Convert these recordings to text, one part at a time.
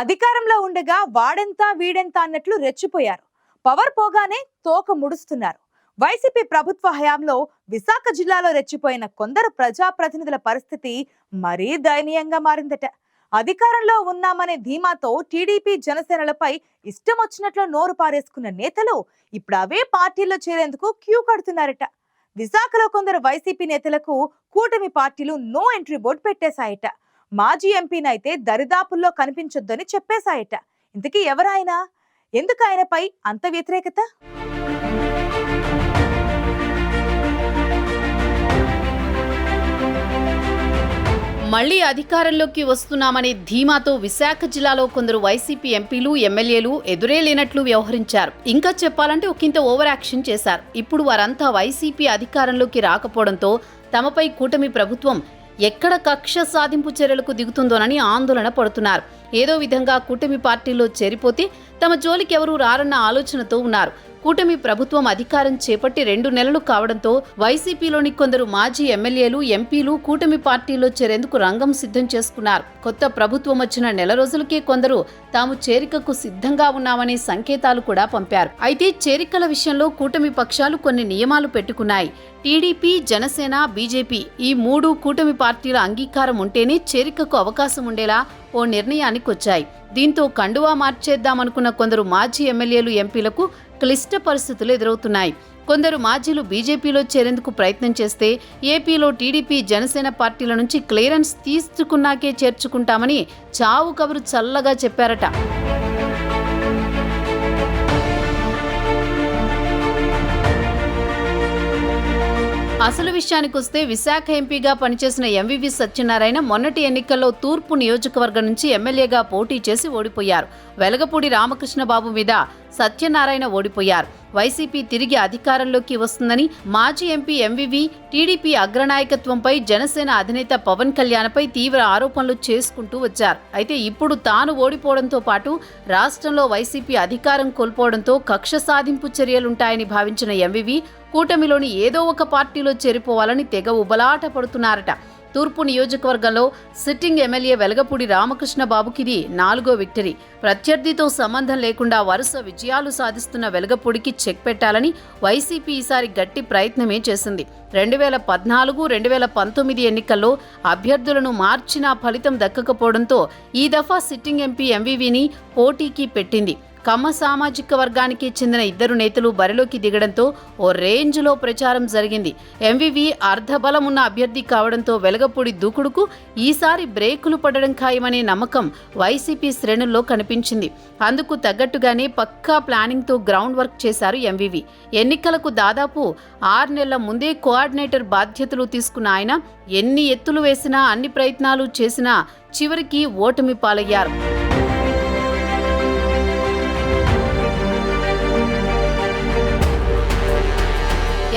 అధికారంలో ఉండగా వాడెంత వీడెంత అన్నట్లు రెచ్చిపోయారు. పవర్ పోగానే తోక ముడుస్తున్నారు. వైసీపీ ప్రభుత్వ హయాంలో విశాఖ జిల్లాలో రెచ్చిపోయిన కొందరు ప్రజాప్రతినిధుల పరిస్థితి మరీ దయనీయంగా మారిందట. అధికారంలో ఉన్నామనే ధీమాతో టీడీపీ జనసేనలపై ఇష్టం వచ్చినట్లు నోరు పారేసుకున్న నేతలు ఇప్పుడు అవే పార్టీల్లో చేరేందుకు క్యూ కడుతున్నారట. విశాఖలో కొందరు వైసీపీ నేతలకు కూటమి పార్టీలు నో ఎంట్రీ బోర్డు పెట్టేశాయట. మాజీ ఎంపీనైతే దరిదాపుల్లో కనిపించొద్దని చెప్పేశాయట. ఇంతకీ ఎవరాయన? ఎందుకు ఆయనపై అంత వ్యతిరేకత? మళ్ళీ అధికారంలోకి వస్తున్నామనే ధీమాతో విశాఖ జిల్లాలో కొందరు వైసీపీ ఎంపీలు ఎమ్మెల్యేలు ఎదురే లేనట్లు వ్యవహరించారు. ఇంకా చెప్పాలంటే ఒకంత ఓవర్ యాక్షన్ చేశారు. ఇప్పుడు వారంతా వైసీపీ అధికారంలోకి రాకపోవడంతో తమపై కూటమి ప్రభుత్వం ఎక్కడ కక్ష సాధింపు చర్యలకు దిగుతుందోనని ఆందోళన పడుతున్నారు. ఏదో విధంగా కూటమి పార్టీలో చేరిపోతే తమ జోలికి ఎవరూ రారన్న ఆలోచనతో ఉన్నారు. కూటమి ప్రభుత్వం అధికారం చేపట్టి రెండు నెలలు కావడంతో వైసీపీలోని కొందరు మాజీ ఎమ్మెల్యేలు ఎంపీలు కూటమి పార్టీలో చేరేందుకు రంగం సిద్ధం చేసుకున్నారు. కొత్త ప్రభుత్వం వచ్చిన నెల రోజులకే కొందరు తాము చేరికకు సిద్ధంగా ఉన్నామనే సంకేతాలు కూడా పంపారు. అయితే చేరికల విషయంలో కూటమి పక్షాలు కొన్ని నియమాలు పెట్టుకున్నాయి. టీడీపీ జనసేన బీజేపీ ఈ మూడు కూటమి పార్టీల అంగీకారం ఉంటేనే చేరికకు అవకాశం ఉండేలా ఓ నిర్ణయానికి వచ్చాయి దీంతో కండువా మార్చేద్దామనుకున్న కొందరు మాజీ ఎమ్మెల్యేలు ఎంపీలకు క్లిష్ట పరిస్థితులు ఎదురవుతున్నాయి. కొందరు మాజీలు బీజేపీలో చేరేందుకు ప్రయత్నం చేస్తే ఏపీలో టీడీపీ జనసేన పార్టీల నుంచి క్లియరెన్స్ తీసుకున్నాకే చేర్చుకుంటామని చావు కబురు చల్లగా చెప్పారట. అసలు విషయానికొస్తే విశాఖ ఎంపీగా పనిచేసిన ఎంవివి సత్యనారాయణ మొన్నటి ఎన్నికల్లో తూర్పు నియోజకవర్గం నుంచి ఎమ్మెల్యేగా పోటీ చేసి ఓడిపోయారు. వెలగపూడి రామకృష్ణబాబు మీద సత్యనారాయణ ఓడిపోయారు. వైసీపీ తిరిగి అధికారంలోకి వస్తుందని మాజీ ఎంపీ ఎంవివి టీడీపీ అగ్రనాయకత్వంపై జనసేన అధినేత పవన్ కళ్యాణ్పై తీవ్ర ఆరోపణలు చేసుకుంటూ వచ్చారు. అయితే ఇప్పుడు తాను ఓడిపోవడంతో పాటు రాష్ట్రంలో వైసీపీ అధికారం కోల్పోవడంతో కక్ష సాధింపు చర్యలుంటాయని భావించిన ఎంవివి కూటమిలోని ఏదో ఒక పార్టీలో చేరిపోవాలని తెగ ఉబలాట పడుతున్నారట. తూర్పు నియోజకవర్గంలో సిట్టింగ్ ఎమ్మెల్యే వెలగపూడి రామకృష్ణ బాబుకిది నాలుగో విక్టరీ. ప్రత్యర్థితో సంబంధం లేకుండా వరుస విజయాలు సాధిస్తున్న వెలగపూడికి చెక్ పెట్టాలని వైసీపీ ఈసారి గట్టి ప్రయత్నమే చేసింది. రెండు వేల పద్నాలుగు రెండు వేల పంతొమ్మిది ఎన్నికల్లో అభ్యర్థులను మార్చినా ఫలితం దక్కకపోవడంతో ఈ దఫా సిట్టింగ్ ఎంపీ ఎంవీవీని పోటీకి పెట్టింది. కమ్మ సామాజిక వర్గానికి చెందిన ఇద్దరు నేతలు బరిలోకి దిగడంతో ఓ రేంజ్లో ప్రచారం జరిగింది. ఎంవివి అర్ధబలం ఉన్న అభ్యర్థి కావడంతో వెలగపూడి దూకుడుకు ఈసారి బ్రేకులు పడడం ఖాయమనే నమ్మకం వైసీపీ శ్రేణుల్లో కనిపించింది. అందుకు తగ్గట్టుగానే పక్కా ప్లానింగ్తో గ్రౌండ్ వర్క్ చేశారు ఎంవివి. ఎన్నికలకు దాదాపు ఆరు నెలల ముందే కోఆర్డినేటర్ బాధ్యతలు తీసుకున్న ఆయన ఎన్ని ఎత్తులు వేసినా అన్ని ప్రయత్నాలు చేసినా చివరికి ఓటమి పాలయ్యారు.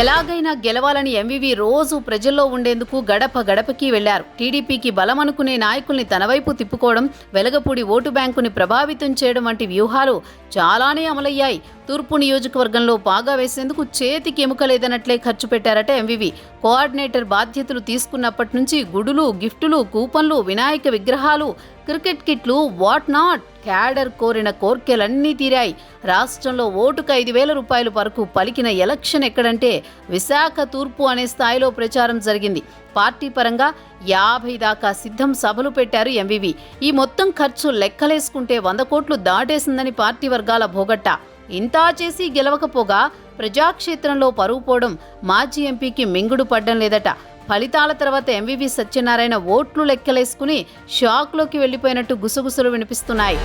ఎలాగైనా గెలవాలని ఎంవివి రోజు ప్రజల్లో ఉండేందుకు గడప గడపకి వెళ్ళారు. టీడీపీకి బలమనుకునే నాయకుల్ని తన వైపు తిప్పుకోవడం వెలగపూడి ఓటు బ్యాంకుని ప్రభావితం చేయడం వంటి వ్యూహాలు చాలానే అమలయ్యాయి. తూర్పు నియోజకవర్గంలో పాగా వేసేందుకు చేతికి ఎముకలేదన్నట్లే ఖర్చు పెట్టారట ఎంవివి కోఆర్డినేటర్ బాధ్యతలు తీసుకున్నప్పటి నుంచి గుడులు గిఫ్టులు కూపన్లు వినాయక విగ్రహాలు క్రికెట్ కిట్లు వాట్ నాట్ క్యాడర్ కోరిన కోర్కెలన్నీ తీరాయి. రాష్ట్రంలో ఓటుకు ఐదు వేల రూపాయల వరకు పలికిన ఎలక్షన్ ఎక్కడంటే విశాఖ తూర్పు అనే స్థాయిలో ప్రచారం జరిగింది. పార్టీ పరంగా యాభై దాకా సిద్ధం సభలు పెట్టారు ఎంవివి ఈ మొత్తం ఖర్చు లెక్కలేసుకుంటే వంద కోట్లు దాటేసిందని పార్టీ వర్గాల భోగట్ట ఇంతా చేసి గెలవకపోగా ప్రజాక్షేత్రంలో పరువు పోవడం మాజీ ఎంపీకి మింగుడు పడ్డం లేదట. ఫలితాల తర్వాత ఎంవివి సత్యనారాయణ ఓట్లు లెక్కలేసుకుని షాక్లోకి వెళ్ళిపోయినట్టు గుసగుసలు వినిపిస్తున్నాయి.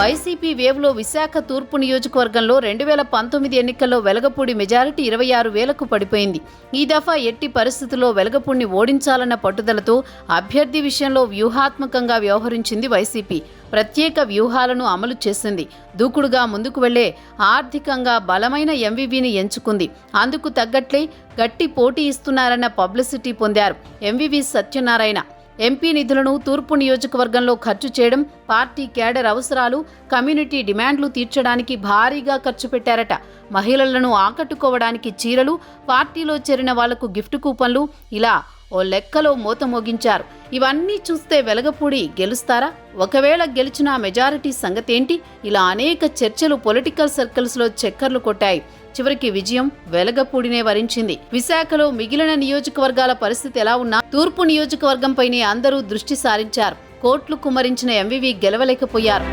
వైసీపీ వేవ్లో విశాఖ తూర్పు నియోజకవర్గంలో రెండు వేల పంతొమ్మిది ఎన్నికల్లో వెలగపూడి మెజారిటీ ఇరవై ఆరు వేలకు పడిపోయింది. ఈ దఫా ఎట్టి పరిస్థితుల్లో వెలగపూడిని ఓడించాలన్న పట్టుదలతో అభ్యర్థి విషయంలో వ్యూహాత్మకంగా వ్యవహరించింది వైసీపీ. ప్రత్యేక వ్యూహాలను అమలు చేసింది. దూకుడుగా ముందుకు వెళ్ళే ఆర్థికంగా బలమైన ఎంవివిని ఎంచుకుంది. అందుకు తగ్గట్లే గట్టి పోటీ ఇస్తున్నారన్న పబ్లిసిటీ పొందారు ఎంవివి సత్యనారాయణ. ఎంపీ నిధులను తూర్పు నియోజకవర్గంలో ఖర్చు చేయడం పార్టీ కేడర్ అవసరాలు కమ్యూనిటీ డిమాండ్లు తీర్చడానికి భారీగా ఖర్చు పెట్టారట. మహిళలను ఆకట్టుకోవడానికి చీరలు పార్టీలో చేరిన వాళ్ళకు గిఫ్ట్ కూపన్లు ఇలా ఓ లెక్కలో మూత మోగించారు. ఇవన్నీ చూస్తే వెలగపూడి గెలుస్తారా? ఒకవేళ గెలిచిన మెజారిటీ సంగతేంటి? ఇలా అనేక చర్చలు పొలిటికల్ సర్కిల్స్లో చక్కర్లు కొట్టాయి. చివరికి విజయం వెలగపూడినే వరించింది. విశాఖలో మిగిలిన నియోజకవర్గాల పరిస్థితి ఎలా ఉన్నా తూర్పు నియోజకవర్గంపైనే అందరూ దృష్టి సారించారు. కోట్లు కుమరించిన ఎంవివి గెలవలేకపోయారు.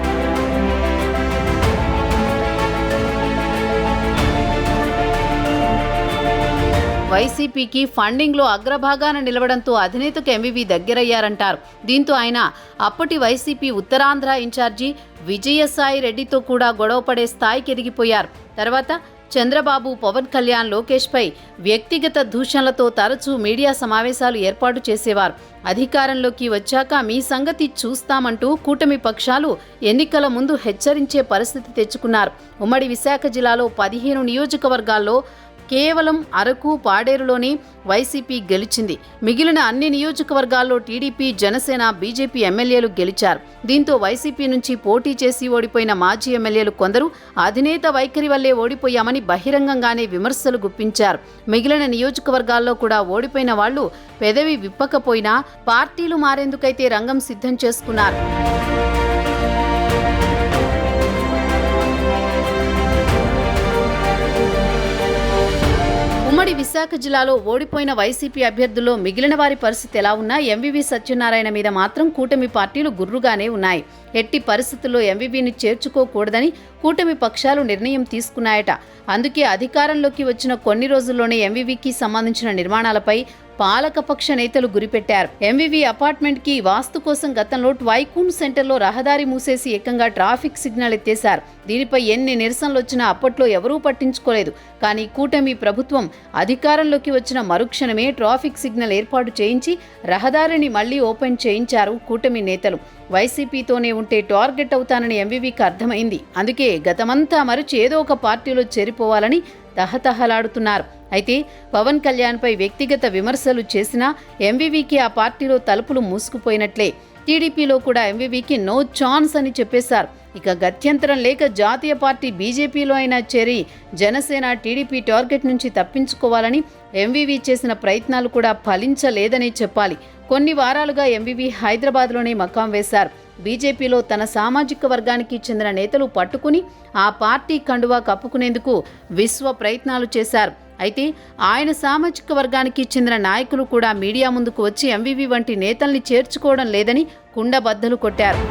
వైసీపీకి ఫండింగ్లో అగ్రభాగాన నిలవడంతో అధినేతకు ఎంవివి దగ్గరయ్యారంటారు. దీంతో ఆయన అప్పటి వైసీపీ ఉత్తరాంధ్ర ఇన్ఛార్జి విజయసాయి రెడ్డితో కూడా గొడవపడే స్థాయికి ఎదిగిపోయారు. తర్వాత చంద్రబాబు పవన్ కళ్యాణ్ లోకేష్పై వ్యక్తిగత దూషణలతో తరచూ మీడియా సమావేశాలు ఏర్పాటు చేసేవారు. అధికారంలోకి వచ్చాక మీ సంగతి చూస్తామంటూ కూటమి పక్షాలు ఎన్నికల ముందు హెచ్చరించే పరిస్థితి తెచ్చుకున్నారు. ఉమ్మడి విశాఖ జిల్లాలో పదిహేను నియోజకవర్గాల్లో కేవలం అరకు పాడేరులోనే వైసీపీ గెలిచింది. మిగిలిన అన్ని నియోజకవర్గాల్లో టీడీపీ జనసేన బీజేపీ ఎమ్మెల్యేలు గెలిచారు. దీంతో వైసీపీ నుంచి పోటీ చేసి ఓడిపోయిన మాజీ ఎమ్మెల్యేలు కొందరు అధినేత వైఖరి వల్లే ఓడిపోయామని బహిరంగంగానే విమర్శలు గుప్పించారు. మిగిలిన నియోజకవర్గాల్లో కూడా ఓడిపోయిన వాళ్ళు పెదవి విప్పకపోయినా పార్టీలు మారేందుకైతే రంగం సిద్ధం చేసుకున్నారు. ఉమ్మడి విశాఖ జిల్లాలో ఓడిపోయిన వైసీపీ అభ్యర్థుల్లో మిగిలిన వారి పరిస్థితి ఎలా ఉన్నా ఎంవివి సత్యనారాయణ మీద మాత్రం కూటమి పార్టీలు గుర్రుగానే ఉన్నాయి. ఎట్టి పరిస్థితుల్లో ఎంవివిని చేర్చుకోకూడదని కూటమి పక్షాలు నిర్ణయం తీసుకున్నాయట. అందుకే అధికారంలోకి వచ్చిన కొన్ని రోజుల్లోనే ఎంవివికి సంబంధించిన నిర్మాణాలపై పాలకపక్ష నేతలు గురిపెట్టారు. ఎంవివి అపార్ట్మెంట్కి వాస్తు కోసం గతంలో ట్వైకూన్ సెంటర్లో రహదారి మూసేసి ఏకంగా ట్రాఫిక్ సిగ్నల్ ఎత్తేశారు. దీనిపై ఎన్ని నిరసనలు వచ్చినా అప్పట్లో ఎవరూ పట్టించుకోలేదు. కానీ కూటమి ప్రభుత్వం అధికారంలోకి వచ్చిన మరుక్షణమే ట్రాఫిక్ సిగ్నల్ ఏర్పాటు చేయించి రహదారిని మళ్ళీ ఓపెన్ చేయించారు కూటమి నేతలు. వైసీపీతోనే ఉంటే టార్గెట్ అవుతానని ఎంవివికి అర్థమైంది. అందుకే గతమంతా మరచి ఏదో ఒక పార్టీలో చేరిపోవాలని తహతహలాడుతున్నారు. అయితే పవన్ కళ్యాణ్పై వ్యక్తిగత విమర్శలు చేసినా ఎంవివికి ఆ పార్టీలో తలుపులు మూసుకుపోయినట్లే. టీడీపీలో కూడా ఎంవివికి నో ఛాన్స్ అని చెప్పేశారు. ఇక గత్యంతరం లేక జాతీయ పార్టీ బీజేపీలో అయినా చేరి జనసేన టీడీపీ టార్గెట్ నుంచి తప్పించుకోవాలని ఎంవివి చేసిన ప్రయత్నాలు కూడా ఫలించలేదనే చెప్పాలి. కొన్ని వారాలుగా ఎంవివి హైదరాబాద్లోనే మకాం వేశారు. బీజేపీలో తన సామాజిక వర్గానికి చెందిన నేతలు పట్టుకుని ఆ పార్టీ కండువా కప్పుకునేందుకు విశ్వ ప్రయత్నాలు చేశారు. అయితే ఆయన సామాజిక వర్గానికి చెందిన నాయకులు కూడా మీడియా ముందుకు వచ్చి ఎంవివి వంటి నేతల్ని చేర్చుకోవడం లేదని కుండబద్దలు కొట్టారు.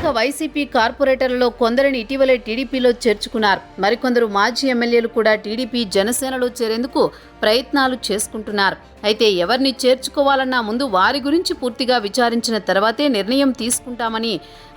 విశాఖ వైసీపీ కార్పొరేటర్లలో కొందరిని ఇటీవలే టీడీపీలో చేర్చుకున్నారు. మరికొందరు మాజీ ఎమ్మెల్యేలు కూడా టీడీపీ జనసేనలో చేరేందుకు ప్రయత్నాలు చేసుకుంటున్నారు. అయితే ఎవరిని చేర్చుకోవాలన్నా ముందు వారి గురించి పూర్తిగా విచారించిన తర్వాతే నిర్ణయం తీసుకుంటామని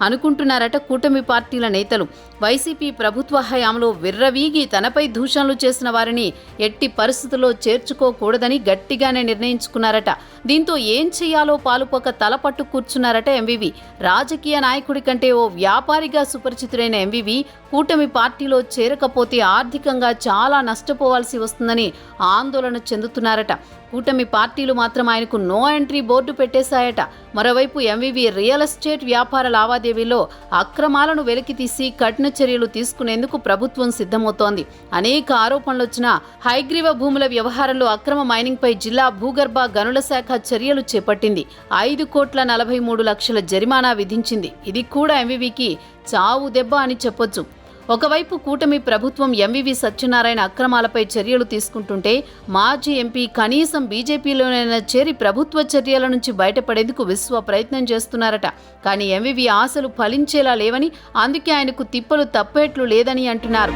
అనుకుంటున్నారట కూటమి పార్టీల నేతలు. వైసీపీ ప్రభుత్వ హయాంలో విర్రవీగి తనపై దూషణలు చేసిన వారిని ఎట్టి పరిస్థితుల్లో చేర్చుకోకూడదని గట్టిగానే నిర్ణయించుకున్నారట. దీంతో ఏం చేయాలో పాలుపోక తలపట్టు కూర్చున్నారట ఎంవివి. రాజకీయ నాయకుడి కంటే ఓ వ్యాపారిగా సుపరిచితుడైన ఎంవివి కూటమి పార్టీలో చేరకపోతే ఆర్థికంగా చాలా నష్టపోవాల్సి వస్తుందని ఆందోళన చెందుతున్నారట. కూటమి పార్టీలు మాత్రం ఆయనకు నో ఎంట్రీ బోర్డు పెట్టేశాయట. మరోవైపు ఎంవివి రియల్ ఎస్టేట్ వ్యాపార లావాదేవీలో అక్రమాలను వెలికితీసి కఠిన చర్యలు తీసుకునేందుకు ప్రభుత్వం సిద్ధమవుతోంది. అనేక ఆరోపణలు వచ్చిన హైగ్రీవ భూముల వ్యవహారంలో అక్రమ మైనింగ్పై జిల్లా భూగర్భ గనుల శాఖ చర్యలు చేపట్టింది. ఐదు కోట్ల నలభై మూడు లక్షల జరిమానా విధించింది. ఇది కూడా ఎంవివికి చావు దెబ్బ అని చెప్పొచ్చు. ఒకవైపు కూటమి ప్రభుత్వం ఎంవివి సత్యనారాయణ అక్రమాలపై చర్యలు తీసుకుంటుంటే మాజీ ఎంపీ కనీసం బీజేపీలోనైనా చేరి ప్రభుత్వ చర్యల నుంచి బయటపడేందుకు విశ్వ ప్రయత్నం చేస్తున్నారట. కానీ ఎంవివి ఆశలు ఫలించేలా లేవని అందుకే ఆయనకు తిప్పలు తప్పేట్లు లేదని అంటున్నారు.